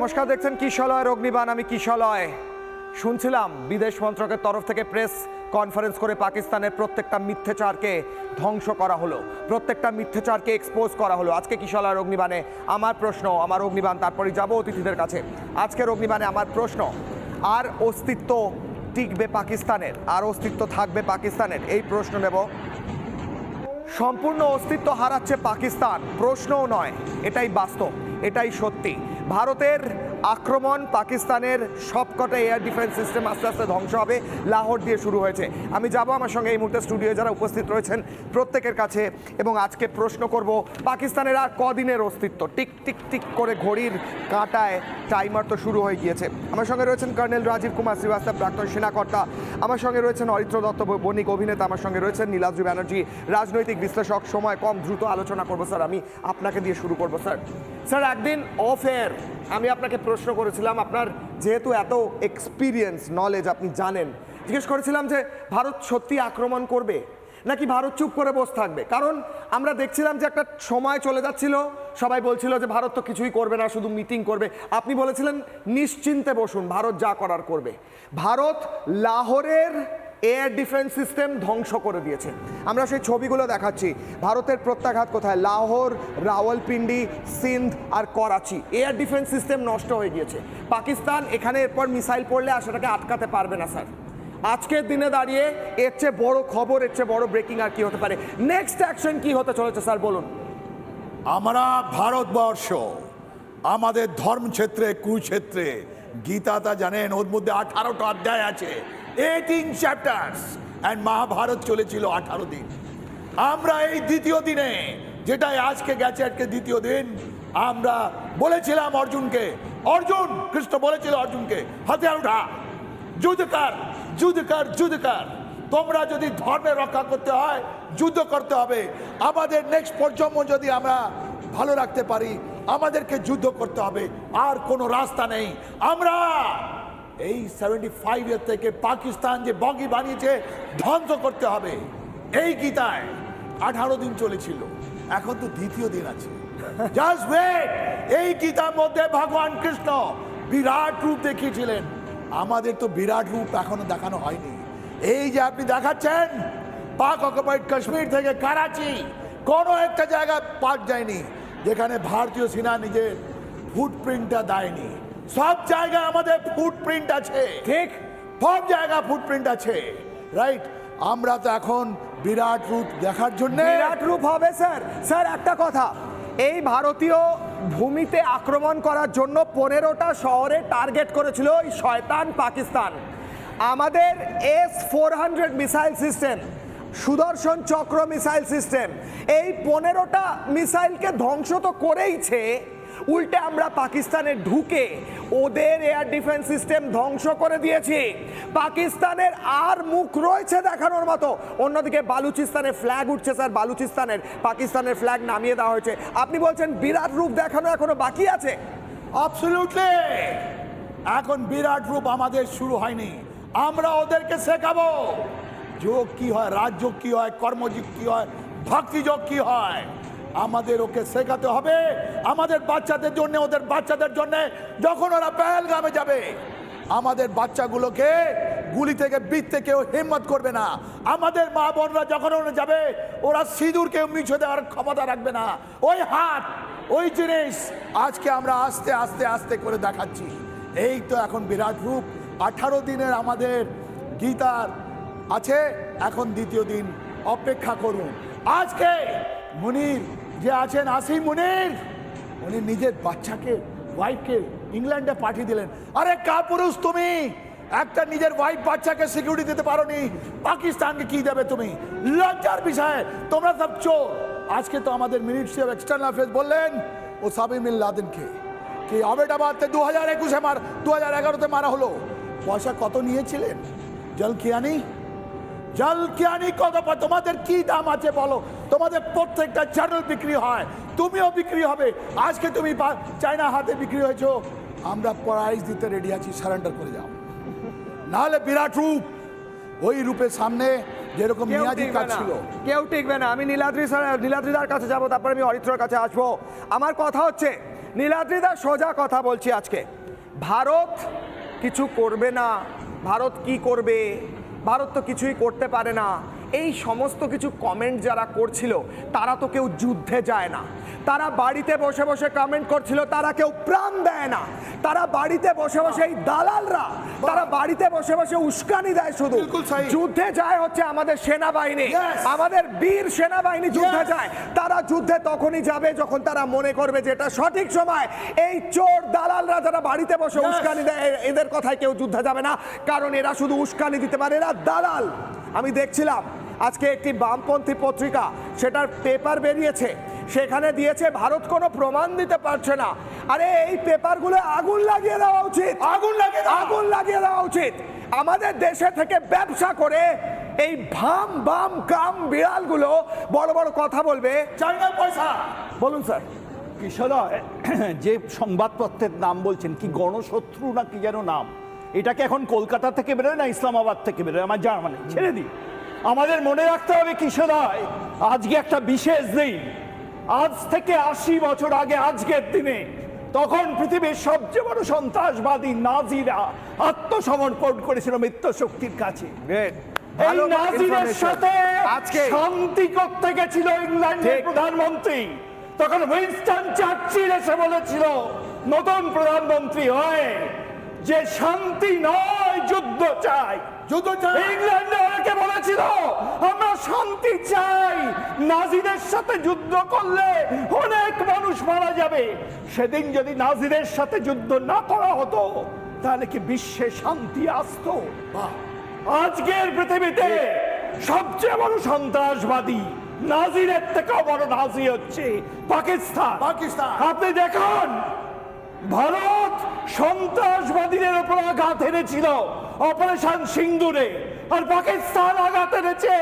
নমস্কার, দেখছেন কিশলয়ের অগ্নিবাণ আমি কিশলয়। শুনছিলাম বিদেশ মন্ত্রকের তরফ থেকে প্রেস কনফারেন্স করে পাকিস্তানের প্রত্যেকটা মিথ্যেচারকে ধ্বংস করা হলো। প্রত্যেকটা মিথ্যেচারকে এক্সপোজ করা হলো। আজকে কিশলয়ের অগ্নিবাণে আমার প্রশ্ন, আমার অগ্নিবাণ তারপরে যাব অতিথিদের কাছে। আজকের অগ্নিবাণে আমার প্রশ্ন, আর অস্তিত্ব টিকবে পাকিস্তানের? আর অস্তিত্ব থাকবে পাকিস্তানের? এই প্রশ্ন নেব। সম্পূর্ণ অস্তিত্ব হারাচ্ছে পাকিস্তান। প্রশ্নও নয়, এটাই বাস্তব, এটাই সত্যি। ভারতের আক্রমণ পাকিস্তানের সবকটা এয়ার ডিফেন্স সিস্টেম আস্তে আস্তে ধ্বংস হবে, লাহোর দিয়ে শুরু হয়েছে। আমি যাব আমার সঙ্গে এই মুহূর্তে স্টুডিও যারা উপস্থিত রয়েছেন প্রত্যেকের কাছে এবং আজকে প্রশ্ন করব, পাকিস্তানের আর কদিনের অস্তিত্ব? টিক টিক টিক করে ঘড়ির কাঁটায় টাইমার তো শুরু হয়ে গিয়েছে। আমার সঙ্গে রয়েছেন কর্নেল রাজীব কুমার শ্রীবাস্তব, প্রাক্তন সেনাকর্তা। আমার সঙ্গে রয়েছেন অরিত্র দত্ত বণিক অভিনেতা। আমার সঙ্গে রয়েছেন নীলাদ্রি ব্যানার্জি। রাজনৈতিক বিশ্লেষক, সময় কম, দ্রুত আলোচনা করব, স্যার। আমি আপনাকে দিয়ে শুরু করব, স্যার। স্যার, একদিন অফ এয়ার আমি আপনাকে প্রশ্ন করেছিলাম, আপনার যেহেতু এত এক্সপিরিয়েন্স নলেজ আপনি জানেন। জিজ্ঞেস করেছিলাম যে, ভারত সত্যি আক্রমণ করবে? নাকি ভারত চুপ করে বসে থাকবে? কারণ আমরা দেখছিলাম যে একটা সময় চলে যাচ্ছিল, সবাই বলছিল যে, ভারত তো কিছুই করবে না, শুধু মিটিং করবে। আপনি বলেছিলেন, নিশ্চিন্তে বসুন, ভারত যা করার করবে। ভারত লাহোরের এয়ার ডিফেন্স সিস্টেম ধ্বংস করে দিয়েছে। আমরা সেই ছবিগুলো দেখাচ্ছি। ভারতের প্রত্যাঘাত কোথায়? লাহোর, রাওয়ালপিন্ডি, সিন্ধ আর করাচি। এয়ার ডিফেন্স সিস্টেম নষ্ট হয়ে গিয়েছে। পাকিস্তান এখানে এরপর মিসাইল পড়লে আর সেটাকে আটকাতে পারবে না, স্যার। আজকের দিনে দাঁড়িয়ে এর চেয়ে বড় খবর, এর চেয়ে বড় ব্রেকিং আর কি হতে পারে? নেক্সট অ্যাকশন কি হতে চলেছে, স্যার, বলুন? আমরা ভারতবর্ষ, আমাদের ধর্মক্ষেত্রে, কুরুক্ষেত্রে গীতাটা জানেন, ওর মধ্যে আঠারোটা অধ্যায় আছে। এইটিন চ্যাপ্টার্স অ্যান্ড মহাভারত চলেছিল আঠারো দিন। আমরা এই দ্বিতীয় দিনে, যেটাই আজকে গেছে আজকে দ্বিতীয় দিন, আমরা বলেছিলাম অর্জুনকে, অর্জুন, কৃষ্ণ বলেছিল অর্জুনকে, হাতিয়ার উঠা। যুদ্ধ কর যুদ্ধ কর যুদ্ধ কর তোমরা যদি ধর্মের রক্ষা করতে হয়, যুদ্ধ করতে হবে। আমাদের নেক্সট প্রজন্ম যদি আমরা ভালো রাখতে পারি, আমাদেরকে যুদ্ধ করতে হবে। আর কোনো রাস্তা নেই। আমরা এই সেভেন্টি ফাইভ ইয়ার থেকে পাকিস্তান যে বগি বানিয়েছে, ধ্বংস করতে হবে। এই গীতায় আঠারো দিন চলেছিল। এখন তো দ্বিতীয় দিন আছে। জাস্ট এই গীতার মধ্যে ভগবান কৃষ্ণ বিরাট রূপ দেখিয়েছিলেন। আমাদের তো বিরাট রূপ এখনও দেখানো হয়নি। এই যে আপনি দেখাচ্ছেন, পাক অকুপাইড কাশ্মীর থেকে করাচি, কোনো একটা জায়গায় পাক যায়নি। যেখানে ভারতীয় সেনা নিজের ফুটপ্রিন্টটা দেয়নি। সব জায়গায় আমাদের ফুটপ্রিন্ট আছে। ঠিক। সব জায়গা ফুটপ্রিন্ট আছে। রাইট আমরা তো এখন বিরাট রূপ দেখার জন্য বিরাট রূপ হবে স্যার। স্যার একটা কথা। এই ভারতীয় ভূমিতে আক্রমণ করার জন্য পনেরোটা শহরে টার্গেট করেছিল ওই শয়তান পাকিস্তান। আমাদের S four hundred missile system Sudarshan Chakra missile system এই পনেরোটা মিসাইলকে ধ্বংস তো করেইছে। উল্টে আমরা পাকিস্তানে ঢুকে ওদের এয়ার ডিফেন্স সিস্টেম ধ্বংস করে দিয়েছি। পাকিস্তানের আর মুখ রয়েছে দেখানোর মতো। অন্যদিকে বালুচিস্তানের ফ্ল্যাগ উঠছে স্যার বালুচিস্তানের, পাকিস্তানের ফ্ল্যাগ নামিয়ে দেওয়া হয়েছে। আপনি বলছেন বিরাট রূপ দেখানো এখনও বাকি আছে? অবসলিউটলি এখন বিরাট রূপ আমাদের শুরু হয়নি। আমরা ওদেরকে শেখাবো। যোগ কি হয়, রাজযোগ কি হয়, কর্মযোগ কি হয়, ভক্তিযোগ কি হয়। আমাদের ওকে শেখাতে হবে আমাদের বাচ্চাদের জন্য, ওদের বাচ্চাদের জন্য। যখন ওরা পেহেলগামে যাবে, আমাদের বাচ্চাগুলোকে গুলি থেকে বিতে কেউ হিম্মত করবে না। আমাদের মা বোনরা যখন ওরা যাবে, ওরা সিঁদুর কেউ মিছে দেওয়ার ক্ষমতা রাখবে না। ওই হাত, ওই জিনিস আজকে আমরা আস্তে আস্তে আস্তে করে দেখাচ্ছি। এই তো এখন বিরাট রূপ। আঠারো দিনের আমাদের গীতার আছে। এখন দ্বিতীয় দিন অপেক্ষা করুন। আজকে মুনির, যে আছেন আসি মুনির। উনি নিজের বাচ্চাকে ওয়াইফকে ইংল্যান্ডে পাঠিয়ে দিলেন। আরে কা পুরুষ তুমি? একটা নিজের ওয়াইফ বাচ্চাকে সিকিউরিটি দিতে পারো নি পাকিস্তানকে কি দেবে তুমি? লজ্জার বিষয়ে। তোমরা সব চোর। আজকে তো আমাদের মিনিস্ট্রি অফ এক্সটার্নাল অ্যাফেয়ার্স বললেন, ও সাবিম লাদেনকে কি আবেদাবাদতে দু হাজার একুশে মার দু হাজার এগারোতে মারা হলো। পয়সা কত নিয়েছিলেন? জল কিয়ানি জল কিয়ানি কত তোমাদের কি দাম আছে বলো? তোমাদের প্রত্যেকটা চ্যানেল বিক্রি হয়। তুমিও বিক্রি হবে। আজকে তুমি চায়না হাতে বিক্রি হয়েছো। আমরা প্রাইজ দিতে রেডি আছি সারেন্ডার করে যাও। নাহলে বিরাট রূপ। ওই রূপের সামনে যেরকম কাজ ছিল। কেউ টিকবে না। আমি নীলাদ্রি স্যার নীলাদ্রিদার কাছে যাব তারপরে আমি অরিত্রর কাছে আসব। আমার কথা হচ্ছে নীলাদ্রিদা সোজা কথা বলছি আজকে। ভারত কিছু করবে না। ভারত কি করবে? ভারত তো কিছুই করতে পারে না। এই সমস্ত কিছু কমেন্ট যারা করছিল তারা তো কেউ যুদ্ধে যায় না। তারা বাড়িতে বসে বসে কমেন্ট করছিল তারা কেউ প্রাণ দেয় না। তারা বাড়িতে বসে বসে এই দালালরা তারা বাড়িতে বসে বসে উস্কানি দেয় শুধু। যুদ্ধে যায় হচ্ছে আমাদের সেনাবাহিনী। আমাদের বীর সেনাবাহিনী যুদ্ধে যায়। তারা যুদ্ধে তখনই যাবে যখন তারা মনে করবে যে এটা সঠিক সময়। এই চোর দালালরা যারা বাড়িতে বসে উস্কানি দেয় এদের কথায় কেউ যুদ্ধে যাবে না। কারণ এরা শুধু উস্কানি দিতে পারে এরা দালাল। আমি দেখছিলাম আজকে একটি বামপন্থী পত্রিকা সেটার পেপার বেরিয়েছে। সেখানে দিয়েছে ভারত কোনো প্রমাণ দিতে পারছে না। আরে এই পেপারগুলো আগুন লাগিয়ে দেওয়া উচিত। আগুন লাগিয়ে আগুন লাগিয়ে দেওয়া উচিত। আমাদের দেশে থেকে ব্যবসা করে এই ভাম বাম কাম বিড়ালগুলো বড় বড় কথা বলবে। চাইনা পয়সা। বলুন স্যার। কিশোরয় যে সংবাদপত্রের নাম বলছেন কি গণশত্রু না কি যেন নাম? এটাকে এখন কলকাতা থেকে বেরোয় না ইসলামাবাদ থেকে বেরোয়? আমার জার্মানি ছেড়ে দিই। আমাদের মনে রাখতে হবে কিশোরয় আজকে একটা বিশেষ দিন। আজ থেকে আশি বছর আগে আজকের দিনে তখন পৃথিবীর সবচেয়ে বড় সন্ত্রাসবাদী নাজিরা আত্মসমর্পণ করেছিল শক্তির কাছে। এই নাজিরের সাথে আজকে। শান্তি করতে গেছিল ইংল্যান্ডের প্রধানমন্ত্রী। তখন উইনস্টন চার্চিল এসে বলেছিল নতুন প্রধানমন্ত্রী হয়ে যে শান্তি নয় যুদ্ধ চাই। যুদ্ধ চাই। ইংল্যান্ডে অনেকে বলেছিল আমরা শান্তি চাই। নাজিদের সাথে যুদ্ধ করলে অনেক মানুষ মারা যাবে। সেদিন যদি নাজিদের সাথে যুদ্ধ না করা হতো তাহলে কি বিশ্বে শান্তি আসতো? আজকের পৃথিবীতে সবচেয়ে বড় সন্ত্রাসবাদী নাজিরের থেকেও বড় নাজি হচ্ছে পাকিস্তান। পাকিস্তান। আপনি দেখুন ভারত সন্ত্রাসবাদীদের উপর আঘাত এনেছিল। অপারেশন সিন্দুরে। আর পাকিস্তান আঘাত এনেছে।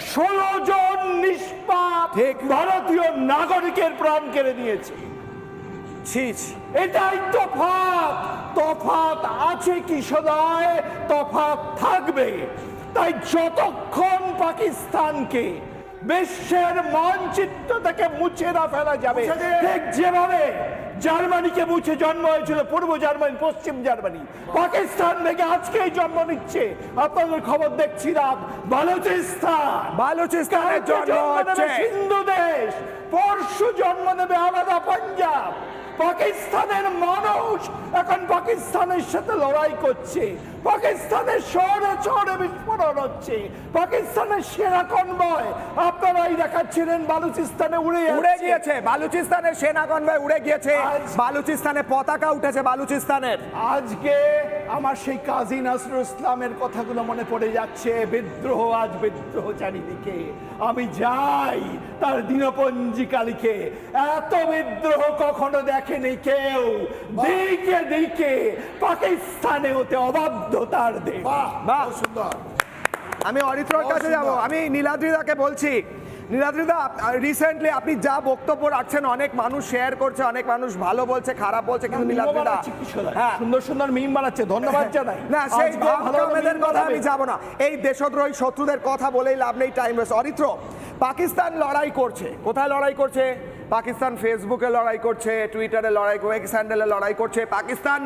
ষোলো জন নিষ্পাপ। ভারতীয় নাগরিকের প্রাণ কেড়ে নিয়েছে। এটাই তফাৎ। তফাৎ আছে কি সদায়? তফাৎ থাকবে। তাই যতক্ষণ পাকিস্তানকে বিশ্বের মানচিত্র থেকে মুছে না ফেলা যাবে ঠিক যেভাবে জার্মানিকে বুঝে জন্ম হয়েছিল পূর্ব জার্মানি পশ্চিম জার্মানি। পাকিস্তান থেকে আজকেই জন্ম নিচ্ছে। আপনাদের খবর দেখছি রাত বালুচিস্তান। বালুচিস্তানের জন্ম হচ্ছে। সিন্ধু দেশ পরশু জন্ম নেবে আলাদা পাঞ্জাব। পাকিস্তানের মানুষ এখন পাকিস্তানের সাথে লড়াই করছে। পাকিস্তানের শহরে শহরে বিস্ফোরণ হচ্ছে। পাকিস্তানের সেনা কনভয় আপনারাই দেখাচ্ছিলেন বালুচিস্তানে উড়ে উড়ে গিয়েছে বালুচিস্তানের সেনা কনভয় উড়ে গিয়েছে। আজ- বালুচিস্তানে পতাকা উঠেছে বালুচিস্তানের। আজকে আমার সেই কাজী নাসরুল ইসলামের কথাগুলো মনে পড়ে যাচ্ছে বিদ্রোহ আজ বিদ্রোহ চারিদিকে। আমি যাই তার দিনপঞ্জিকা লিখে। এত বিদ্রোহ কখনো দেখেনি কেউ। দিকে দিকে পাকিস্তানে হতে অবাধ্যতার দেশ। সুন্দর। আমি অরিত্রর কাছে যাব আমি নীলাদ্রিদাকে বলছি নীলাদ্রিদা রিসেন্টলি আপনি যা বক্তব্য রাখছেন অনেক মানুষ শেয়ার করছে অনেক মানুষ ভালো বলছে খারাপ বলছে কিন্তু নীলাদ্রিদা হ্যাঁ। সুন্দর সুন্দর মিম বানাচ্ছে ধন্যবাদ জানাই। না সেই আজকে ভালো ভালো কামেদের meme কথা আমি। যাব না। এই দেশদ্রোহী শত্রুদের কথা বলেই লাভ নেই টাইম ওয়েস্ট অরিত্র পাকিস্তান লড়াই করছে। কোথায় লড়াই করছে? পাকিস্তান ফেসবুকে লড়াই করছে টুইটারে লড়াই করে এক্স হ্যান্ডেলে লড়াই করছে। পাকিস্তান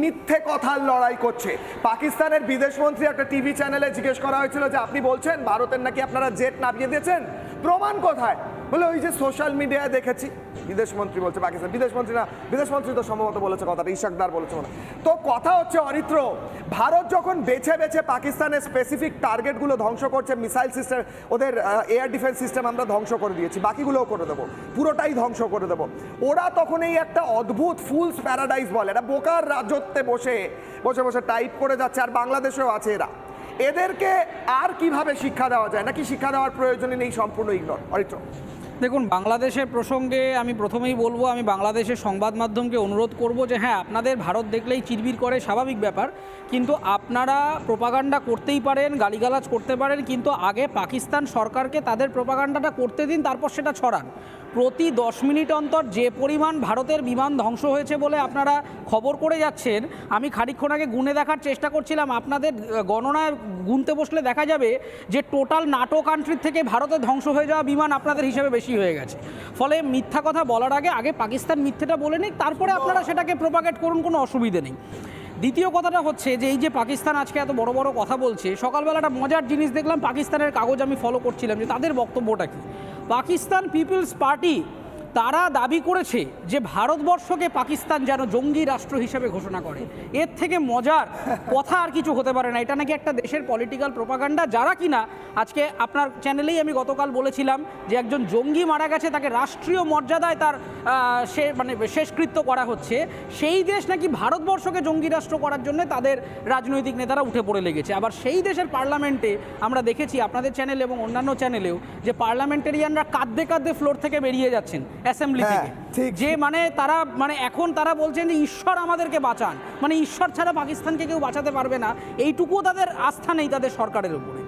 মিথ্যে কথার লড়াই করছে। পাকিস্তানের বিদেশমন্ত্রী একটা টিভি চ্যানেলে জিজ্ঞেস করা হয়েছিল যে আপনি বলছেন ভারতের নাকি আপনারা জেট নামিয়ে দিয়েছেন? প্রমাণ কোথায়? বলে ওই যে সোশ্যাল মিডিয়ায় দেখেছি। বিদেশমন্ত্রী বলছে, পাকিস্তান বিদেশমন্ত্রী না বিদেশমন্ত্রী তো সম্ভবত বলেছে কথাটা ইশাকদার বলেছে মনে তো কথা হচ্ছে অরিত্র, ভারত যখন বেছে বেছে পাকিস্তানের স্পেসিফিক টার্গেটগুলো ধ্বংস করছে মিসাইল সিস্টেম ওদের এয়ার ডিফেন্স সিস্টেম আমরা ধ্বংস করে দিয়েছি, বাকিগুলোও করে দেবো, পুরোটাই ধ্বংস করে দেবো। ওরা তখন এই একটা অদ্ভুত ফুলস প্যারাডাইজ বলে এটা বোকার রাজত্বে বসে বসে বসে টাইপ করে যাচ্ছে, আর বাংলাদেশেও আছে এরা। এদেরকে আর কীভাবে শিক্ষা দেওয়া যায়? নাকি শিক্ষা দেওয়ার প্রয়োজনই নেই সম্পূর্ণ ইগনোর অরিত্র। দেখুন, বাংলাদেশের প্রসঙ্গে আমি প্রথমেই বলব, আমি বাংলাদেশের সংবাদ মাধ্যমকে অনুরোধ করব যে হ্যাঁ আপনাদের ভারত দেখলেই চিরবির করে, স্বাভাবিক ব্যাপার। কিন্তু আপনারা প্রোপাগান্ডা করতেই পারেন, গালিগালাজ করতে পারেন, কিন্তু আগে পাকিস্তান সরকারকে তাদের প্রোপাগান্ডাটা করতে দিন, তারপর সেটা ছড়ান। প্রতি দশ মিনিট অন্তর যে পরিমাণ ভারতের বিমান ধ্বংস হয়েছে বলে আপনারা খবর করে যাচ্ছেন, আমি খানিকক্ষণ আগে গুনে দেখার চেষ্টা করছিলাম। আপনাদের গণনায় গুনতে বসলে দেখা যাবে যে টোটাল নাটো কান্ট্রির থেকে ভারতে ধ্বংস হয়ে যাওয়া বিমান আপনাদের হিসেবে বেশি হয়ে গেছে। ফলে মিথ্যা কথা বলার আগে আগে পাকিস্তান মিথ্যেটা বলে নিক, তারপরে আপনারা সেটাকে প্রোপাগেট করুন, কোনো অসুবিধে নেই। দ্বিতীয় কথাটা হচ্ছে যে, এই যে পাকিস্তান আজকে এত বড় বড় কথা বলছে সকালবেলা একটা মজার জিনিস দেখলাম, পাকিস্তানের কাগজ আমি ফলো করছিলাম যে তাদের বক্তব্যটা কি? পাকিস্তান পিপলস পার্টি তারা দাবি করেছে যে ভারতবর্ষকে পাকিস্তান যেন জঙ্গি রাষ্ট্র হিসেবে ঘোষণা করে। এর থেকে মজার কথা আর কিছু হতে পারে না। এটা নাকি একটা দেশের পলিটিক্যাল প্রোপাগান্ডা যারা কিনা আজকে আপনার চ্যানেলেই আমি গতকাল বলেছিলাম যে একজন জঙ্গি মারা গেছে, তাকে রাষ্ট্রীয় মর্যাদায় তার সে মানে শেষকৃত্য করা হচ্ছে। সেই দেশ নাকি ভারতবর্ষকে জঙ্গি রাষ্ট্র করার জন্য তাদের রাজনৈতিক নেতারা উঠে পড়ে লেগেছে। আবার সেই দেশের পার্লামেন্টে আমরা দেখেছি আপনাদের চ্যানেল এবং অন্যান্য চ্যানেলেও যে পার্লামেন্টারিয়ানরা কাঁদতে কাঁদতে ফ্লোর থেকে বেরিয়ে যাচ্ছেন। অ্যাসেম্বলি হ্যাঁ, থেকে। যে মানে তারা মানে এখন তারা বলছেন যে ঈশ্বর আমাদেরকে বাঁচান। মানে ঈশ্বর ছাড়া পাকিস্তানকে কেউ বাঁচাতে পারবে না। এইটুকুও তাদের আস্থা নেই তাদের সরকারের উপরে।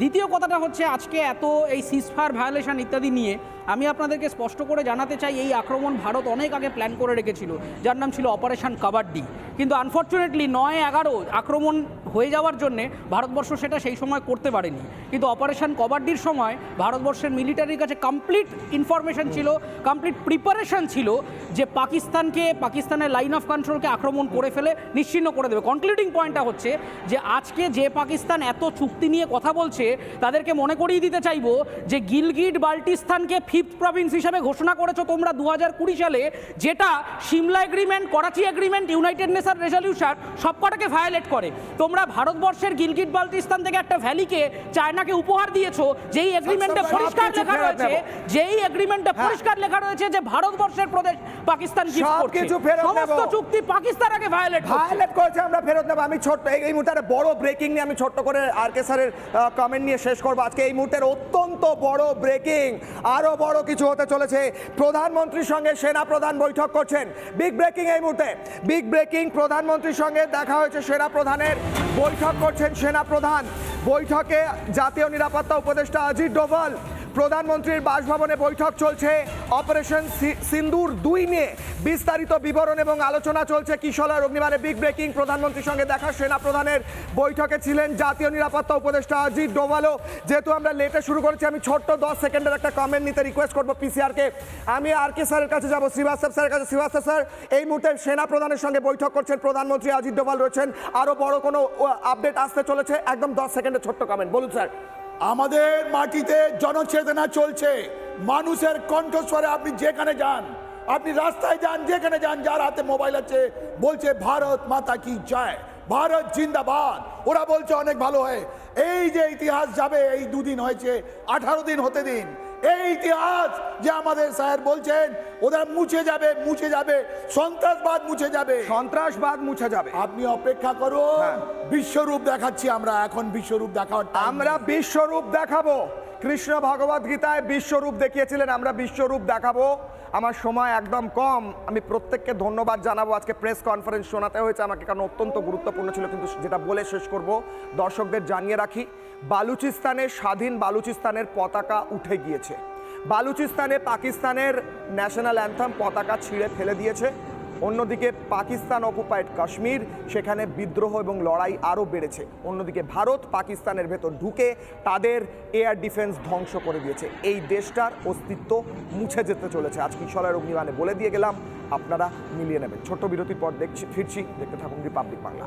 দ্বিতীয় কথাটা হচ্ছে আজকে এত এই সিসফায়ার ভায়োলেশন ইত্যাদি নিয়ে আমি আপনাদেরকে স্পষ্ট করে জানাতে চাই এই আক্রমণ ভারত অনেক আগে প্ল্যান করে রেখেছিল। যার নাম ছিল অপারেশন কাবাড্ডি কিন্তু আনফর্চুনেটলি নয় এগারো আক্রমণ হয়ে যাওয়ার জন্যে ভারতবর্ষ সেটা সেই সময় করতে পারেনি। কিন্তু অপারেশন কবাড্ডির সময় ভারতবর্ষের মিলিটারির কাছে কমপ্লিট ইনফরমেশন ছিল কমপ্লিট প্রিপারেশন ছিল যে পাকিস্তানকে, পাকিস্তানের লাইন অফ কন্ট্রোলকে আক্রমণ করে ফেলে, নিশ্চিন্ন করে দেবে। কনক্লুডিং পয়েন্টটা হচ্ছে যে আজকে যে পাকিস্তান এত চুক্তি নিয়ে কথা বলছে, তাদেরকে মনে করিয়ে দিতে চাইব যে গিলগিট বাল্টিস্তানকে ফিফথ প্রভিন্স হিসাবে ঘোষণা করেছ তোমরা দু কুড়ি সালে, যেটা Shimla agreement Karachi agreement United Nation resolution সবকটাকে violate করে। তোমরা ভারতবর্ষের গিলগিট বাল্টিস্তান থেকে একটা ভ্যালিকে চায়নাকে উপহার দিয়েছ যেই এগ্রিমেন্টে পরিষ্কার লেখা রয়েছে যেই এগ্রিমেন্টে হ্যাঁ। পরিষ্কার লেখা রয়েছে যে ভারতবর্ষের প্রদেশ পাকিস্তান গিফট করছে। কিছু ফেরত সমস্ত চুক্তি পাকিস্তান আগে ভায়োলেট ভায়োলেট করেছে আমরা ফেরত নেব। আমি ছোট্ট এই- মুহূর্তে বড় ব্রেকিং নিয়ে আমি ছোট্ট করে আর কে স্যারের কমেন্ট নিয়ে শেষ করব। আজকে এই মুহূর্তের অত্যন্ত বড় ব্রেকিং আরও বড় কিছু হতে চলেছে। প্রধানমন্ত্রীর সঙ্গে সেনা প্রধান বৈঠক করছেন। বিগ ব্রেকিং এই মুহূর্তে। বিগ ব্রেকিং প্রধানমন্ত্রীর সঙ্গে দেখা হয়েছে সেনা প্রধানের। বৈঠক করছেন সেনাপ্রধান। বৈঠকে জাতীয় নিরাপত্তা উপদেষ্টা অজিত ডোভাল প্রধানমন্ত্রীর বাসভবনে বৈঠক চলছে। অপারেশন সিন্দুর দুই নিয়ে বিস্তারিত বিবরণ এবং আলোচনা চলছে কিশলার অগ্নিবারে বিগ ব্রেকিং। প্রধানমন্ত্রীর সঙ্গে দেখা সেনা প্রধানের বৈঠকে ছিলেন জাতীয় নিরাপত্তা উপদেষ্টা অজিত ডোভালও। যেহেতু আমরা লেটে শুরু করেছি, আমি ছোট্ট দশ সেকেন্ডের একটা কমেন্ট নিতে রিকোয়েস্ট করব পিসিআরকে আমি আর কে স্যারের কাছে যাব, শ্রীবাস্তব স্যারের কাছে। শ্রীবাস্তব স্যার, এই মুহূর্তে সেনা প্রধানের সঙ্গে বৈঠক করছেন প্রধানমন্ত্রী অজিত ডোভাল রয়েছেন। আরও বড় কোনো আপডেট আসতে চলেছে? একদম দশ সেকেন্ডের ছোট্ট কমেন্ট বলুন স্যার। আমাদের মাটিতে জনচেতনা চলছে। মানুষের কণ্ঠস্বরে আপনি যেখানে যান, আপনি রাস্তায় যান, যেখানে যান, যার হাতে মোবাইল আছে, বলছে, ভারত মাতা কি চায় ভারত জিন্দাবাদ। ওরা বলছে, অনেক ভালো হয়। এই যে ইতিহাস যাবে, এই দুদিন হয়েছে, আঠারো দিন হতে দিন। এই ইতিহাস যে আমাদের স্যার বলছেন ওরা মুছে যাবে মুছে যাবে সন্ত্রাসবাদ মুছে যাবে। সন্ত্রাসবাদ মুছে যাবে। আপনি অপেক্ষা করুন হ্যাঁ। বিশ্বরূপ দেখাচ্ছি আমরা এখন বিশ্বরূপ দেখার আমরা বিশ্বরূপ দেখাবো। কৃষ্ণ ভগবদ গীতায় বিশ্বরূপ দেখিয়েছিলেন, আমরা বিশ্বরূপ দেখাবো। আমার সময় একদম কম, আমি প্রত্যেককে ধন্যবাদ জানাব। আজকে প্রেস কনফারেন্স শোনাতে হয়েছে, আমাকে কারণ অত্যন্ত গুরুত্বপূর্ণ ছিল, কিন্তু যেটা বলে শেষ করব। দর্শকদের জানিয়ে রাখি বালুচিস্তানের স্বাধীন বালুচিস্তানের পতাকা উঠে গিয়েছে। বালুচিস্তানে পাকিস্তানের ন্যাশনাল অ্যান্থাম পতাকা ছিঁড়ে ফেলে দিয়েছে। অন্যদিকে পাকিস্তান অকুপাইড কাশ্মীর, সেখানে বিদ্রোহ এবং লড়াই আরও বেড়েছে। অন্যদিকে ভারত পাকিস্তানের ভেতর ঢুকে তাদের এয়ার ডিফেন্স ধ্বংস করে দিয়েছে। এই দেশটার অস্তিত্ব মুছে যেতে চলেছে। আজকে সলার অগ্নিবাণে বলে দিয়ে গেলাম, আপনারা মিলিয়ে নেবেন। ছোট বিরতির পর দেখছি ফিরছি। দেখতে থাকুন রিপাবলিক বাংলা